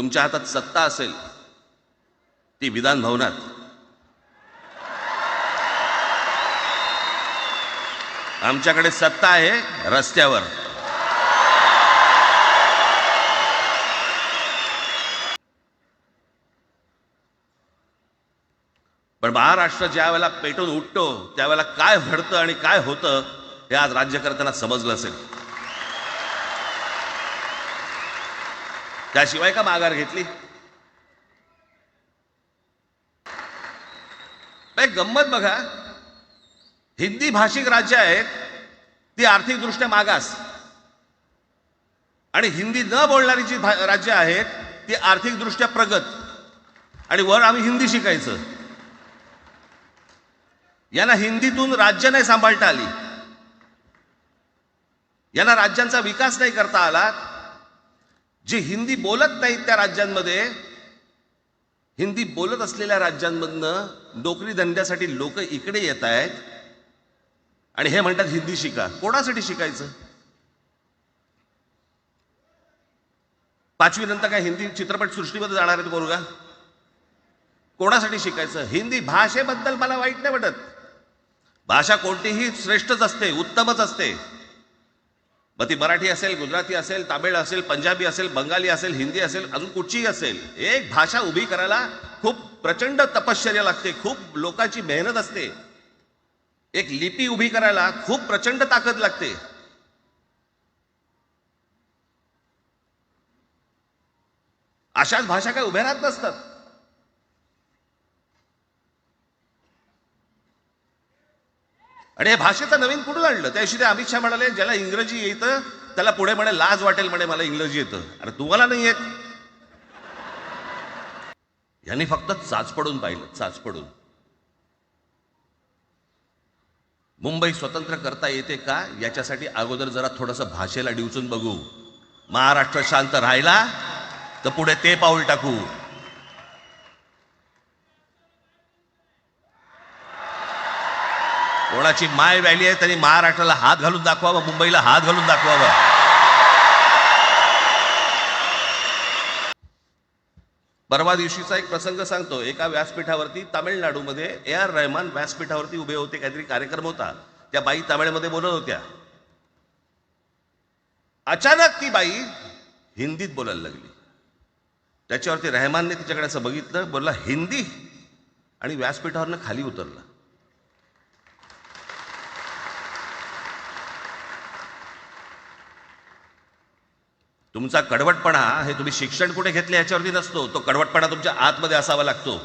तुमच्या हातात सत्ता असेल ती विधान भवनात. आमच्याकडे सत्ता आहे रस्त्यावर. पण महाराष्ट्र ज्या वेळेला पेटून उठतो त्यावेळेला काय घडतं आणि काय होतं हे आज राज्यकर्त्यांना समजलं असेल. त्याशिवाय का माघार घेतली? एक गंमत बघा. हिंदी भाषिक राज्य आहेत ती आर्थिकदृष्ट्या मागास. आणि हिंदी न बोलणारी जी भा- राज्य आहेत ती आर्थिकदृष्ट्या प्रगत. आणि वर आम्ही हिंदी शिकायचं. यांना हिंदीतून राज्य नाही सांभाळता आली. यांना राज्यांचा विकास नाही करता आला. जे हिंदी बोलत नाहीत त्या राज्यांमध्ये हिंदी बोलत असलेल्या राज्यांमधनं नोकरी धंद्यासाठी लोक इकडे येत आहेत आणि हे म्हणतात हिंदी शिका. कोणासाठी शिकायचं? पाचवी नंतर काय हिंदी चित्रपट सृष्टीमध्ये जाणार आहेत बोलगा कोणासाठी शिकायचं? हिंदी भाषेबद्दल मला वाईट नाही वाटत. भाषा कोणतीही श्रेष्ठच असते उत्तमच असते. मग ती मराठी असेल गुजराती असेल तामिळ असेल पंजाबी असेल बंगाली असेल हिंदी असेल अजून कुठचीही असेल एक भाषा उभी करायला खूप प्रचंड तपश्चर्या लागते खूप लोकांची मेहनत असते. एक लिपी उभी करायला खूप प्रचंड ताकद लागते. अशाच भाषा काय उभ्या राहत नसतात. आणि हे भाषेचं नवीन कुठून आणलं? त्याशी ते अमित शहा म्हणाले ज्याला इंग्रजी येतं त्याला पुढे म्हणे लाज वाटेल म्हणे मला इंग्रजी येतं. अरे तुम्हाला नाही येत. यांनी फक्त चाच पडून पाहिलं चाच पडून. मुंबई स्वतंत्र करता येते का? याच्यासाठी अगोदर जरा थोडंसं भाषेला डिवचून बघू. महाराष्ट्र शांत राहिला तर पुढे ते पाऊल टाकू. कोणाची माय व्हॅली आहे त्यांनी महाराष्ट्राला हात घालून दाखवावा मुंबईला हात घालून दाखवावा. परवा दिवशीचा एक प्रसंग सांगतो. एका व्यासपीठावरती तामिळनाडूमध्ये ए आर रहमान व्यासपीठावरती उभे होते काहीतरी कार्यक्रम होता. त्या बाई तामिळमध्ये बोलत होत्या. अचानक ती बाई हिंदीत बोलायला लागली. त्याच्यावरती रहमानने तिच्याकडे असं बघितलं बोलला हिंदी? आणि व्यासपीठावरनं खाली उतरला. तुमचा कडवटपणा हे तुम्ही शिक्षण कुठे घेतले याच्यावरती नसतो. तो कडवटपणा तुमच्या आतमध्ये असावा लागतो.